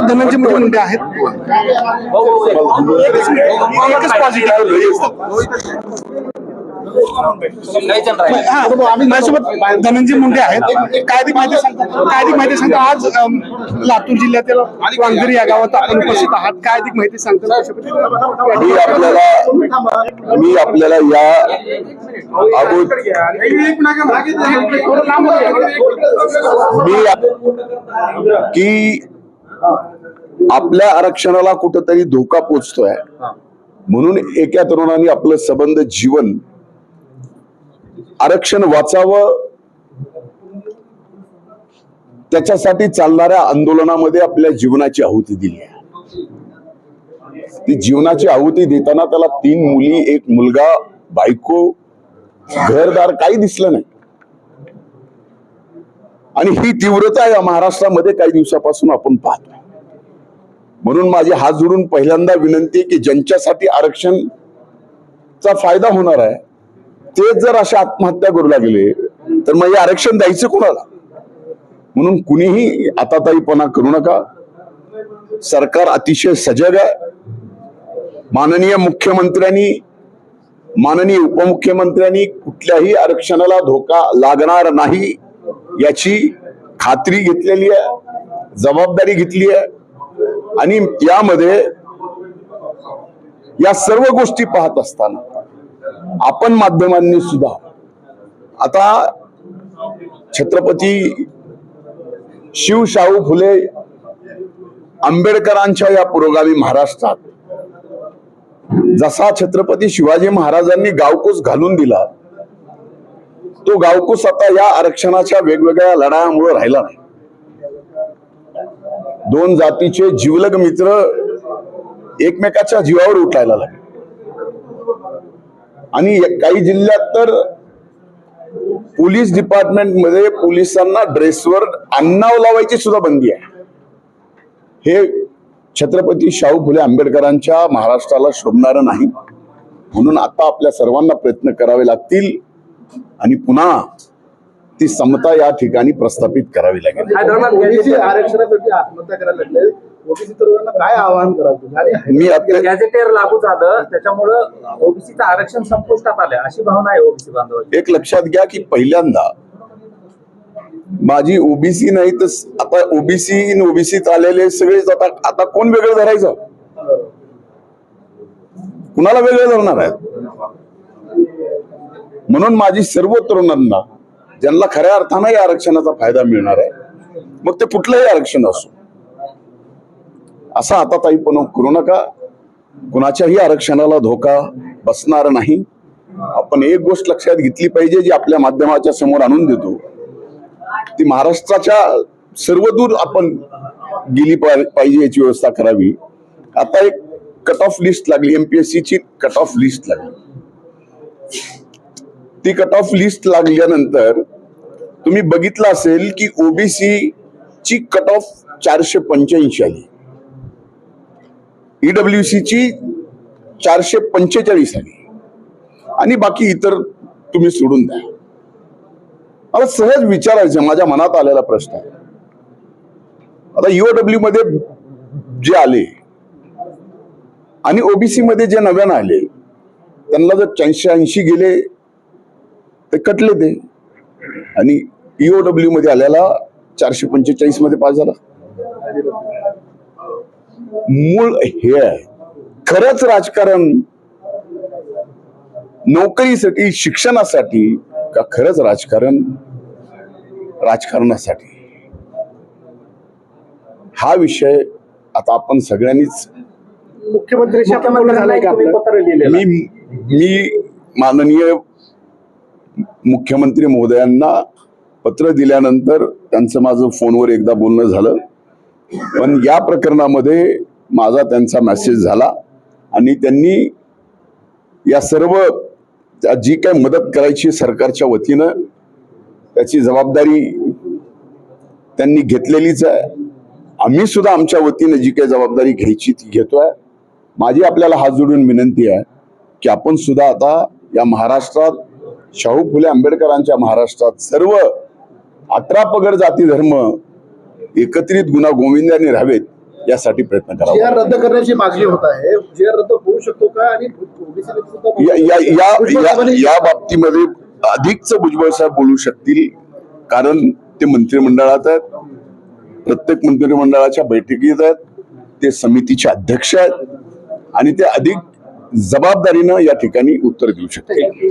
धनंजय मुंडे मुंडे आहेत. एकच पॉझिटिव्ह माझ्यासोबत धनंजय मुंडे आहेत. काय माहिती सांगता काय माहिती सांगता आज लातूर जिल्ह्यातील वांगरी या गावात आपण उपस्थित आहात. काय माहिती सांगता मी आपल्याला मी आपल्याला या मी की आपल्या आरक्षणाला कुठंतरी धोका पोचतोय. म्हणून एका तरुणाने आपलं संबंध जीवन आरक्षण वाचावं त्याच्यासाठी चालणाऱ्या आंदोलनामध्ये आपल्या जीवनाची आहुती दिली आहे. ती जीवनाची आहुती देताना त्याला तीन मुली एक मुलगा बायको घरदार काही दिसलं नाही. आणि ही तीव्रता या महाराष्ट्रामध्ये काही दिवसापासून आपण पाहतो. म्हणून माझे हात जोडून पहिल्यांदा विनंती आहे की ज्यांच्यासाठी आरक्षणचा फायदा होणार आहे तेच जर अशा आत्महत्या करू लागले तर मग हे आरक्षण द्यायचं कोणाला? म्हणून कुणीही आताताईपणा करू नका. सरकार अतिशय सजग आहे. माननीय मुख्यमंत्र्यांनी माननीय उपमुख्यमंत्र्यांनी कुठल्याही आरक्षणाला धोका लागणार नाही याची खात्री घेतलेली आहे जबाबदारी घेतली आहे. आणि यामध्ये या सर्व गोष्टी पाहत असताना आपण माध्यमांनी सुद्धा आता छत्रपती शिवशाहू फुले आंबेडकरांच्या या पुरोगामी महाराष्ट्रात जसा छत्रपती शिवाजी महाराजांनी गावकूस घालून दिला तो गावकूस आता या आरक्षणाच्या वेगवेगळ्या लढायामुळे राहिला नाही. दोन जातीचे जीवलग मित्र एकमेकाच्या जीवावर उठायला लागले. आणि काही जिल्ह्यात तर पोलीस डिपार्टमेंटमध्ये पोलिसांना ड्रेसवर अन्नाव लावायची सुद्धा बंदी आहे. हे छत्रपती शाहू फुले आंबेडकरांच्या महाराष्ट्राला शोभणारं नाही. म्हणून आता आपल्या सर्वांना प्रयत्न करावे लागतील. आणि पुन्हा ती समता या ठिकाणी प्रस्थापित करावी लागेल. ओबीसी आरक्षणासाठी आत्महत्या करायला लागले. ओबीसी तरुणांना काय आवाहन आणि मी आता गॅझेटेर लागू झालं त्याच्यामुळं ओबीसीचं आरक्षण संपुष्टात आलं अशी भावना आहे ओबीसी बांधवांची. एक लक्षात घ्या की पहिल्यांदा माझी ओबीसी नाही तर आता ओबीसी ओबीसीत आलेले सगळेच आता आता कोण वेगळं धरायचं? कुणाला वेगळं धरणार आहे म्हणून माझी सर्व तरुणांना ज्यांना खऱ्या अर्थानं या आरक्षणाचा फायदा मिळणार आहे मग ते कुठलंही आरक्षण असो. असा आता ताई पण करू नका. कुणाच्याही आरक्षणाला धोका बसणार नाही. आपण एक गोष्ट लक्षात घेतली पाहिजे जी आपल्या माध्यमाच्या समोर आणून देतो. ती महाराष्ट्राच्या सर्वदूर आपण गेली पाहिजे याची व्यवस्था करावी. आता एक कट ऑफ लिस्ट लागली एमपीएससी ची कट ऑफ लिस्ट लागली. ती कट ऑफ लिस्ट लागल्यानंतर तुम्ही बघितलं असेल की ओबीसी ची कट ऑफ चारशे पंच्याऐंशी आली. ईडब्ल्यूसी ची चारशे पंचेचाळीस आली. आणि बाकी इतर तुम्ही सोडून द्या. मला सहज विचारायचं माझ्या मनात आलेला प्रश्न आहे. आता युओडब्ल्यू मध्ये जे आले आणि ओबीसी मध्ये जे नव्यानं आले त्यांना जर चारशे ऐंशी गेले ते कटले ते. आणि ईओडब्ल्यू मध्ये आल्याला चारशे पंचेचाळीसमध्ये पास झाला. मूळ हे आहे. खरंच राजकारण नोकरीसाठी शिक्षणासाठी का खरंच राजकारण? राजकारणासाठी. हा विषय आता आपण सगळ्यांनीच लिहिलेलं मी मी माननीय मुख्यमंत्री महोदयांना पत्र दिल्यानंतर त्यांचं माझं फोनवर एकदा बोलणं झालं. पण या प्रकरणामध्ये माझा त्यांचा मेसेज झाला आणि त्यांनी या सर्व जी काय मदत करायची सरकारच्या वतीनं त्याची जबाबदारी त्यांनी घेतलेलीच आहे. आम्ही सुद्धा आमच्या वतीनं जी काही जबाबदारी घ्यायची ती घेतोय. माझी आपल्याला हात जोडून विनंती आहे की आपण सुद्धा आता या महाराष्ट्रात शाहू फुले आंबेडकरांच्या महाराष्ट्रात सर्व अठरा पगड जाती धर्म एकत्रित गुन्हा गोविंदाने राहावेत यासाठी प्रयत्न करावा. आर रद्द करण्याची मागणी होत आहे रद्द होऊ शकतो का? आणि या बाबतीमध्ये अधिकच भुजबळ साहेब बोलू शकतील कारण ते मंत्रिमंडळात आहेत. प्रत्येक मंत्रिमंडळाच्या बैठकीत आहेत. ते समितीचे अध्यक्ष आहेत. आणि ते अधिक जबाबदारीनं या ठिकाणी उत्तर देऊ शकतील.